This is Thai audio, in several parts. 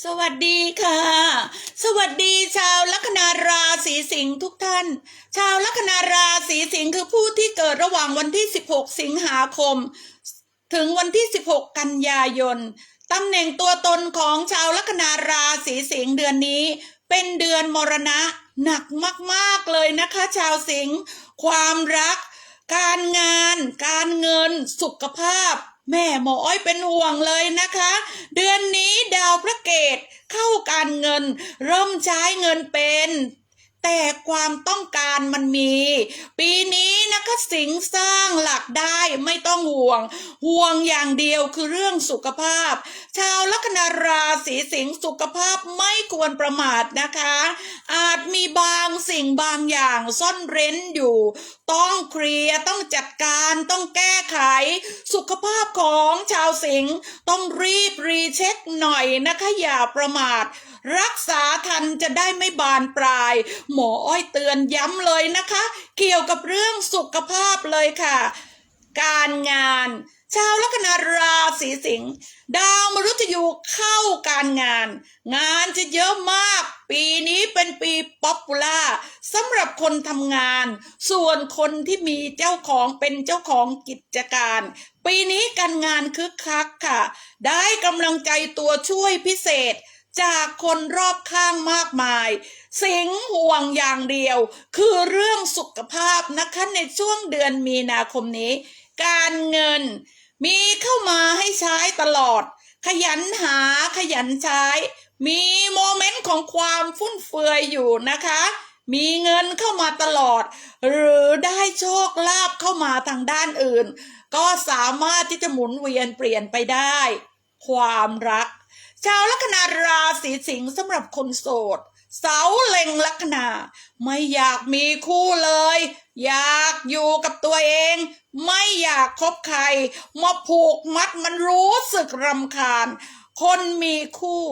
สวัสดีค่ะ สวัสดีชาวลัคนาราศีสิงห์ทุกท่าน ชาวลัคนาราศีสิงห์คือผู้ที่เกิดระหว่างวันที่ 16 สิงหาคม ถึงวันที่ 16 กันยายนตำแหน่งตัวตนของชาวลัคนาราศีสิงห์เดือนนี้ เป็นเดือนมรณะหนักมากๆเลยนะคะ ชาวสิงห์ความรัก การงาน การเงิน สุขภาพ แม่หมออ้อยเป็นห่วงเลยนะคะ เดือนนี้ดาวพระเกตเข้าการเงิน เริ่มใช้เงินเป็น แต่ความต้องการมันมี ปีนี้นะคะสิงสร้างหลักได้ไม่ต้องห่วง ห่วงอย่างเดียวคือเรื่องสุขภาพ ชาวลัคนาราศีสิงห์สุขภาพไม่ควรประมาทนะคะ อาจมีบางสิ่งบางอย่างซ่อนเร้นอยู่ ต้องเคลียร์ต้องจัดการต้องแก้ไข สุขภาพของชาวสิงห์ต้องรีบรีเช็คหน่อยนะคะอย่าประมาท รักษาทันจะได้ไม่บานปลาย หมออ้อยเตือนย้ำเลยนะคะ เกี่ยวกับเรื่องสุขภาพเลยค่ะ การงานชาวลัคนาราศีสิงห์ดาวมฤตยูเข้าการงาน งานจะเยอะมาก ปีนี้เป็นปีป๊อปปูล่าสำหรับคนทำงาน ส่วนคนที่มีเจ้าของเป็นเจ้าของกิจการ ปีนี้การงานคึกคักค่ะ ได้กำลังใจตัวช่วยพิเศษ จากคนรอบข้างมากมาย สิงห่วงอย่างเดียว คือเรื่องสุขภาพนะคะในช่วงเดือนมีนาคมนี้ การเงินมีเข้ามาให้ใช้ตลอด ขยันหาขยันใช้ มีโมเมนต์ของความฟุ่นเฟือยอยู่นะคะ มีเงินเข้ามาตลอด หรือได้โชคลาภเข้ามาทางด้านอื่น ก็สามารถที่จะหมุนเวียนเปลี่ยนไปได้ ความรัก ชาวลัคนาราศีสิงห์สำหรับคนโสด เสาเล็งลัคนา ไม่อยากมีคู่เลย อยากอยู่กับตัวเอง ไม่อยากคบใคร มาผูกมัดมันรู้สึกรำคาญ คนมีคู่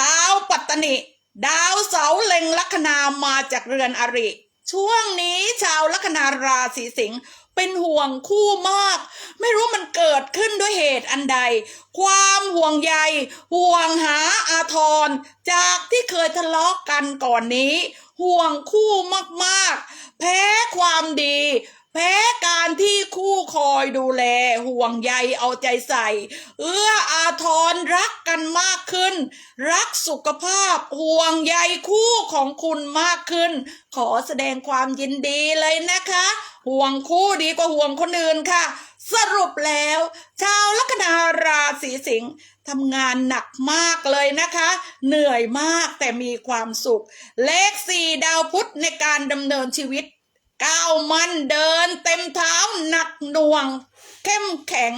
ดาวปัตตนิ ดาวเสาเล็งลัคนามาจากเรือนอริ ช่วงนี้ชาวลัคนาราศีสิงห์เป็นห่วงคู่มาก ไม่รู้มันเกิดขึ้นด้วยเหตุอันใด ความห่วงใย ห่วงหาอาทร จากที่เคยทะเลาะกันก่อนนี้ ห่วงคู่มากๆ แพ้ความดี แพ้การที่คู่คอยดูแลห่วงใยเอาใจใส่ เอื้ออาทรรักกันมากขึ้น รักสุขภาพห่วงใยคู่ของคุณมากขึ้น ขอแสดงความยินดีเลยนะคะ ห่วงคู่ดีกว่าห่วงคนอื่นค่ะ สรุปแล้ว ชาวลัคนาราศีสิงห์ทำงานหนักมากเลยนะคะ เหนื่อยมากแต่มีความสุข เลขสี่ดาวพุธในการดำเนินชีวิต ก้าวมันเดินเต็มเท้าหนักหน่วง เข้มแข็ง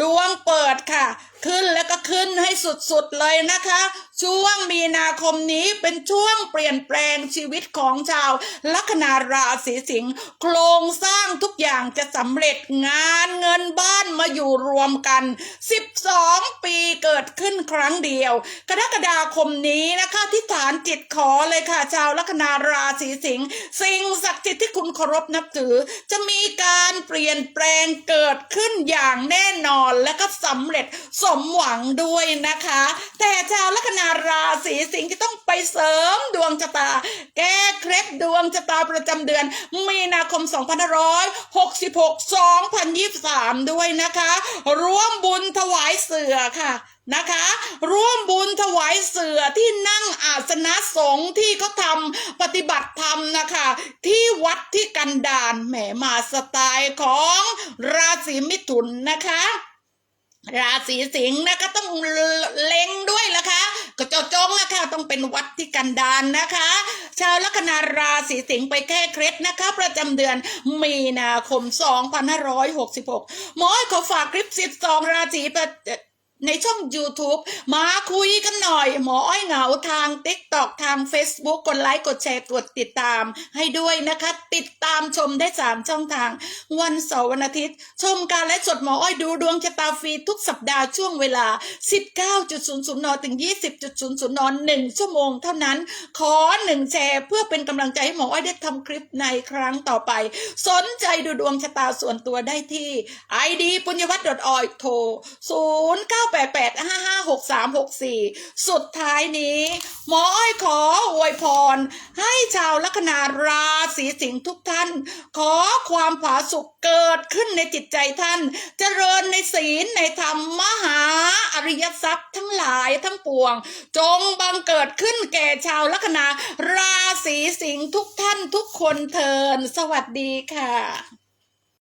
ดวงเปิดค่ะ ขึ้นแล้วก็ขึ้นให้สุดๆเลยนะคะ ช่วงมีนาคมนี้เป็นช่วงเปลี่ยนแปลงชีวิตของชาวลัคนาราศีสิงห์โครงสร้างทุกอย่างจะสำเร็จงานเงินบ้านมาอยู่รวมกัน 12 ปีเกิดขึ้นครั้งเดียว กรกฎาคมนี้นะคะที่ฐานจิตขอเลยค่ะ ชาวลัคนาราศีสิงห์สิ่งศักดิ์สิทธิ์ที่คุณเคารพนับถือ จะมีการเปลี่ยนแปลงเกิดขึ้นอย่างแน่นอนและก็สำเร็จสมหวังด้วยนะคะ แต่ชาวลัคนาราศีสิงห์จะต้องไปเสริมดวงชะตา แก้เคล็ดดวงชะตาประจำเดือน มีนาคม 2566 2023 ด้วยนะคะ ร่วมบุญถวายเสือค่ะนะคะ ร่วมบุญถวายเสือที่นั่งอาสนะสงฆ์ที่เขาทำปฏิบัติธรรมนะคะ ที่วัดที่กันดานแหมมาสไตล์ของราศีมิถุนนะคะ ราศีสิงห์นะก็ต้องเล็งด้วยนะคะก็เจ้าจงนะคะต้องเป็นวัดที่กันดานนะคะ ชาวลัคนาราศีสิงห์ไปแก้เคล็ดนะคะ ประจำเดือนมีนาคม 2566 หมอขอฝากคลิป 12 ราศีประ ในช่อง YouTube มาคุยกันหน่อย หมออ้อยเหงาทาง TikTok ทาง Facebook กดไลค์กดแชร์กดติดตามให้ด้วยนะคะ ติดตามชมได้ 3 ช่องทาง วันเสาร์วันอาทิตย์ ชมการไลฟ์สดหมออ้อยดูดวงชะตาฟรีทุกสัปดาห์ช่วงเวลา 19.00นถึง 20.00น1ชั่วโมงเท่านั้น ขอ 1 แชร์เพื่อเป็นกำลังใจให้หมออ้อยได้ทำคลิปในครั้งต่อไป สนใจดูดวงชะตาส่วนตัวได้ที่ id ปุญญวัฒน์ .org โทร0 9 988 556364สุดท้ายนี้ หมออ้อยขออวยพร ให้ชาวลัคนาราศีสิงห์ทุกท่าน ขอความผาสุกเกิดขึ้นในจิตใจท่าน เจริญในศีลในธรรมมหาอริยทรัพย์ทั้งหลายทั้งปวง จงบังเกิดขึ้นแก่ชาวลัคนาราศีสิงห์ทุกท่านทุกคนเทิน สวัสดีค่ะ